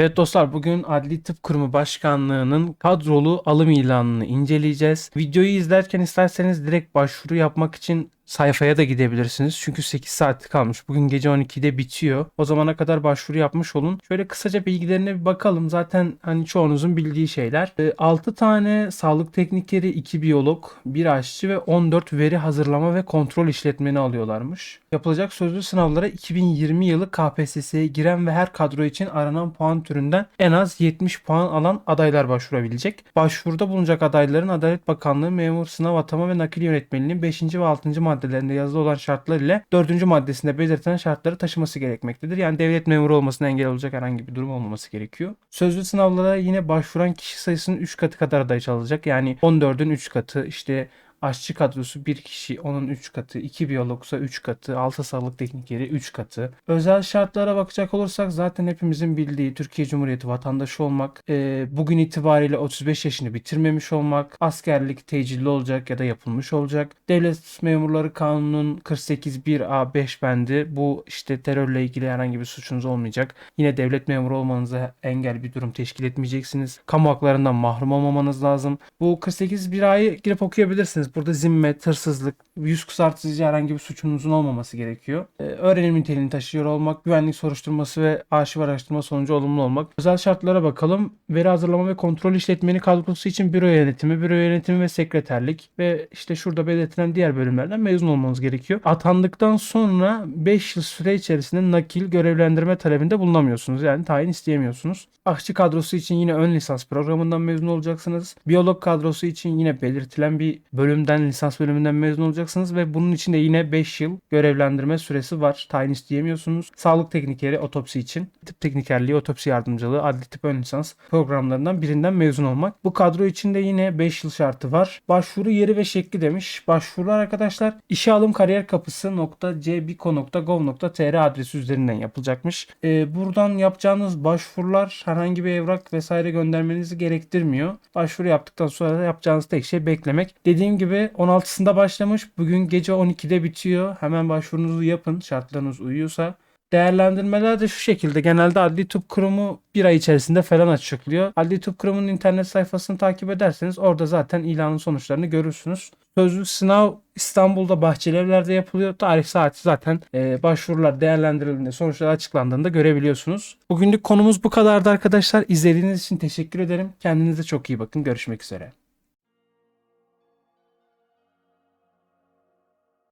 Evet dostlar bugün Adli Tıp Kurumu Başkanlığı'nın kadrolu alım ilanını inceleyeceğiz. Videoyu izlerken isterseniz direkt başvuru yapmak için sayfaya da gidebilirsiniz. Çünkü 8 saat kalmış. Bugün gece 12'de bitiyor. O zamana kadar başvuru yapmış olun. Şöyle kısaca bilgilerine bir bakalım. Zaten hani çoğunuzun bildiği şeyler. 6 tane sağlık teknikeri, 2 biyolog, 1 aşçı ve 14 veri hazırlama ve kontrol işletmeni alıyorlarmış. Yapılacak sözlü sınavlara 2020 yılı KPSS'ye giren ve her kadro için aranan puan türünden en az 70 puan alan adaylar başvurabilecek. Başvuruda bulunacak adayların Adalet Bakanlığı Memur Sınav Atama ve Nakil Yönetmeliğinin 5. ve 6. maddelerinde yazılı olan şartlar ile 4. maddesinde belirtilen şartları taşıması gerekmektedir. Yani devlet memuru olmasına engel olacak herhangi bir durum olmaması gerekiyor. Sözlü sınavlara yine başvuran kişi sayısının 3 katı kadar aday çalacak. Yani 14'ün 3 katı işte Aşçı kadrosu 1 kişi, onun 3 katı, 2 biyologsa 3 katı, 6 sağlık teknikeri 3 katı. Özel şartlara bakacak olursak zaten hepimizin bildiği Türkiye Cumhuriyeti vatandaşı olmak, e, bugün itibariyle 35 yaşını bitirmemiş olmak, askerlik tecilli olacak ya da yapılmış olacak. Devlet Memurları Kanunu'nun 48.1a5 bendi bu işte terörle ilgili herhangi bir suçunuz olmayacak. Yine devlet memuru olmanıza engel bir durum teşkil etmeyeceksiniz. Kamu haklarından mahrum olmamanız lazım. Bu 48.1a'yı girip okuyabilirsiniz. Burada zimmet, hırsızlık, yüz kızartıcı herhangi bir suçunuzun olmaması gerekiyor. Ee, öğrenim niteliğini taşıyor olmak, güvenlik soruşturması ve arşiv araştırma sonucu olumlu olmak. Özel şartlara bakalım. Veri hazırlama ve kontrol işletmeni kadrosu için büro yönetimi, büro yönetimi ve sekreterlik ve işte şurada belirtilen diğer bölümlerden mezun olmanız gerekiyor. Atandıktan sonra 5 yıl süre içerisinde nakil görevlendirme talebinde bulunamıyorsunuz. Yani tayin isteyemiyorsunuz. Aşçı kadrosu için yine ön lisans programından mezun olacaksınız. Biyolog kadrosu için yine belirtilen bir bölümden, lisans bölümünden mezun olacaksınız ve bunun için de yine 5 yıl görevlendirme süresi var. Tayin isteyemiyorsunuz. Sağlık teknikeri otopsi için tıp teknikerliği, otopsi yardımcılığı, adli tıp ön lisans programlarından birinden mezun olmak. Bu kadro için de yine 5 yıl şartı var. Başvuru yeri ve şekli demiş. Başvurular arkadaşlar işe alım kariyer kapısı.cbiko.gov.tr adresi üzerinden yapılacakmış. Ee, buradan yapacağınız başvurular herhangi bir evrak vesaire göndermenizi gerektirmiyor. Başvuru yaptıktan sonra da yapacağınız tek şey beklemek. Dediğim gibi 16'sında başlamış. Bugün gece 12'de bitiyor. Hemen başvurunuzu yapın. Şartlarınız uyuyorsa. Değerlendirmeler de şu şekilde. Genelde Adli Tıp Kurumu bir ay içerisinde falan açıklıyor. Adli Tıp Kurumu'nun internet sayfasını takip ederseniz orada zaten ilanın sonuçlarını görürsünüz. Sözlü sınav İstanbul'da Bahçelievler'de yapılıyor. Tarih saati zaten e, başvurular değerlendirildiğinde sonuçlar açıklandığında görebiliyorsunuz. Bugünlük konumuz bu kadardı arkadaşlar. İzlediğiniz için teşekkür ederim. Kendinize çok iyi bakın. Görüşmek üzere.